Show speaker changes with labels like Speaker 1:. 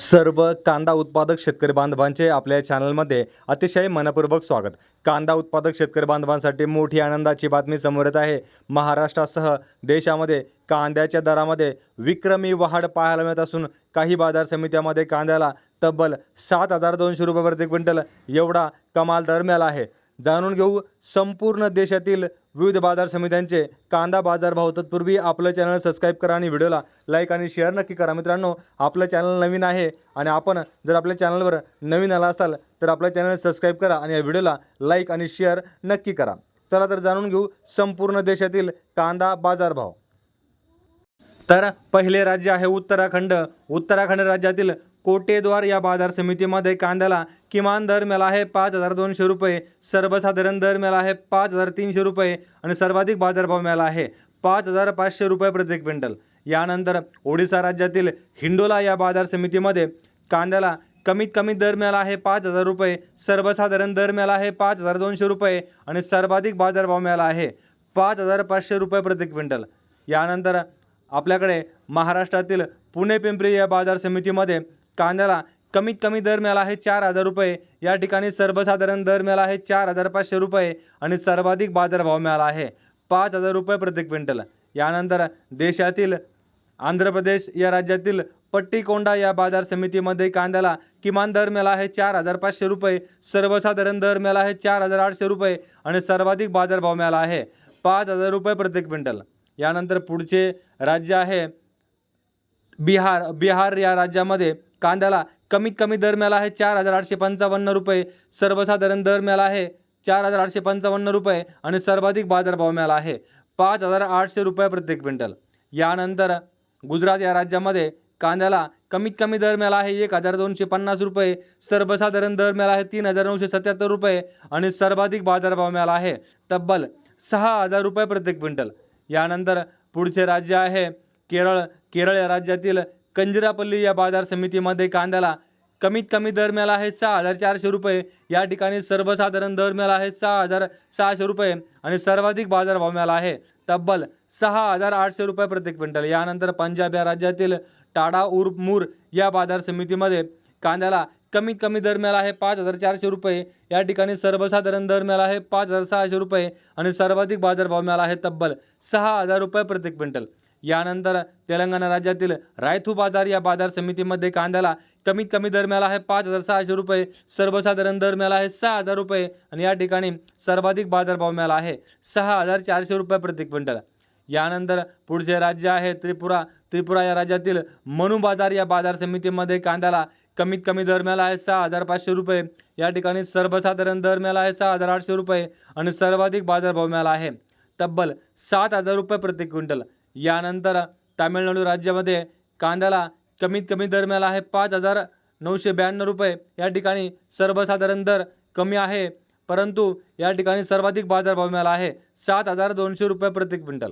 Speaker 1: सर्व कांदा उत्पादक शेतकरी बांधवांचे आपल्या चॅनलमध्ये अतिशय मनपूर्वक स्वागत. कांदा उत्पादक शेतकरी बांधवांसाठी मोठी आनंदाची बातमी समोर येत आहे. महाराष्ट्रासह देशामध्ये कांद्याच्या दरामध्ये विक्रमी वाढ पाहायला मिळत असून काही बाजार समित्यामध्ये कांद्याला तब्बल सात हजार दोनशे रुपये प्रति क्विंटल एवढा कमाल दर मिळाला आहे. जाणून घेऊ संपूर्ण देशातील विविध बाजार समित्यांचे कांदा बाजार भाव. तत्पूर्वी आपलं चॅनल सबस्क्राईब करा आणि व्हिडिओला लाईक आणि शेअर नक्की करा. मित्रांनो आपलं चॅनल नवीन आहे आणि आपण जर आपल्या चॅनलवर नवीन आला असाल तर आपलं चॅनल सबस्क्राईब करा आणि या व्हिडिओला लाईक आणि शेअर नक्की करा. चला तर जाणून घेऊ संपूर्ण देशातील कांदा बाजारभाव तर पहिले राज्य आहे उत्तराखंड. उत्तराखंड राज्यातील कोटेद्वार या बाजार समितीमध्ये कांद्याला किमान दर मिळाला आहे पाच हजार दोनशे रुपये सर्वसाधारण दर मिळाला आहे पाच हजार तीनशे रुपये आणि सर्वाधिक बाजारभाव मिळाला आहे पाच हजार पाचशे रुपये प्रति क्विंटल. यानंतर ओडिसा राज्यातील हिंडोला या बाजार समितीमध्ये कांद्याला कमीत कमी दर मिळाला आहे पाच हजार रुपये सर्वसाधारण दर मिळाला आहे पाच हजार दोनशे रुपये आणि सर्वाधिक बाजारभाव मिळाला आहे पाच हजार पाचशे रुपये प्रति क्विंटल. यानंतर आपल्याकडे महाराष्ट्रातील पुणे पिंपरी या बाजार समितीमध्ये कांद्याला कमीत कमी दर मिळाला आहे चार हजार रुपये. या ठिकाणी सर्वसाधारण दर मिळाला आहे चार हजार पाचशे रुपये आणि सर्वाधिक बाजारभाव मिळाला आहे पाच हजार रुपये प्रति क्विंटल. यानंतर देशातील आंध्र प्रदेश या राज्यातील पट्टीकोंडा या बाजार समितीमध्ये कांद्याला किमान दर मिळाला आहे चार हजार पाचशे रुपये. सर्वसाधारण दर मिळाला आहे चार हजार आठशे रुपये आणि सर्वाधिक बाजारभाव मिळाला आहे पाच हजार रुपये प्रति क्विंटल. यानंतर पुढचे राज्य आहे बिहार. बिहार या राज्यामध्ये कांद्याला कमीत कमी दर मिळाला आहे चार हजार आठशे पंचावन्न रुपये सर्वसाधारण दर मिळाला आहे चार हजार आठशे पंचावन्न रुपये आणि सर्वाधिक बाजारभाव मिळाला आहे पाच हजार आठशे रुपये प्रत्येक क्विंटल. यानंतर गुजरात या राज्यामध्ये कांद्याला कमीत कमी दर मिळाला आहे एक हजार दोनशे पन्नास रुपये सर्वसाधारण दर मिळाला आहे तीन हजार नऊशे सत्याहत्तर रुपये आणि सर्वाधिक बाजारभाव मिळाला आहे तब्बल सहा हजार रुपये प्रत्येक क्विंटल. यानंतर पुढचे राज्य आहे केरळ. केरळ या राज्यातील कंजिरापल्ली या बाजार समितीमध्ये कांद्याला कमीत कमी दर मिळाला आहे सहा हजार चारशे रुपये. या ठिकाणी सर्वसाधारण दर मिळाला आहे सहा हजार सहाशे रुपये आणि सर्वाधिक बाजारभाव मिळाला आहे तब्बल सहा हजार आठशे रुपये प्रति क्विंटल. यानंतर पंजाब या राज्यातील टाडा उर्फ मूर या बाजार समितीमध्ये कांद्याला कमीत कमी दर मिळाला आहे पाच हजार चारशे रुपये. या ठिकाणी सर्वसाधारण दर मिळाला आहे पाच हजार सहाशे रुपये आणि सर्वाधिक बाजारभाव मिळाला आहे तब्बल सहा हजार रुपये प्रति क्विंटल. यानंतर तेलंगणा राज्यातील रायथू बाजार या बाजार समितीमध्ये कांद्याला कमीत कमी दर मिळाला आहे पाच हजार सहाशे रुपये सर्वसाधारण दर मिळाला आहे सहा हजार रुपये आणि या ठिकाणी सर्वाधिक बाजारभाव मिळाला आहे सहा हजार चारशे रुपये प्रति क्विंटल. यानंतर पुढचे राज्य आहे त्रिपुरा. त्रिपुरा या राज्यातील मनु बाजार या बाजार समितीमध्ये कांद्याला कमीत कमी दर मिळाला आहे सहा हजार पाचशे रुपये. या ठिकाणी सर्वसाधारण दर मिळाला आहे सहा हजार आठशे रुपये आणि सर्वाधिक बाजारभाव मिळाला आहे. तब्बल सात हजार रुपये प्रति क्विंटल. यानंतर तामिळनाडू राज्यामध्ये कांद्याला कमीत कमी दर मिळाला आहे पाच हजार नऊशे ब्याण्णव रुपये. या ठिकाणी सर्वसाधारण दर कमी आहे परंतु या ठिकाणी सर्वाधिक बाजारभाव मिळाला आहे सात हजार दोनशे रुपये प्रति क्विंटल.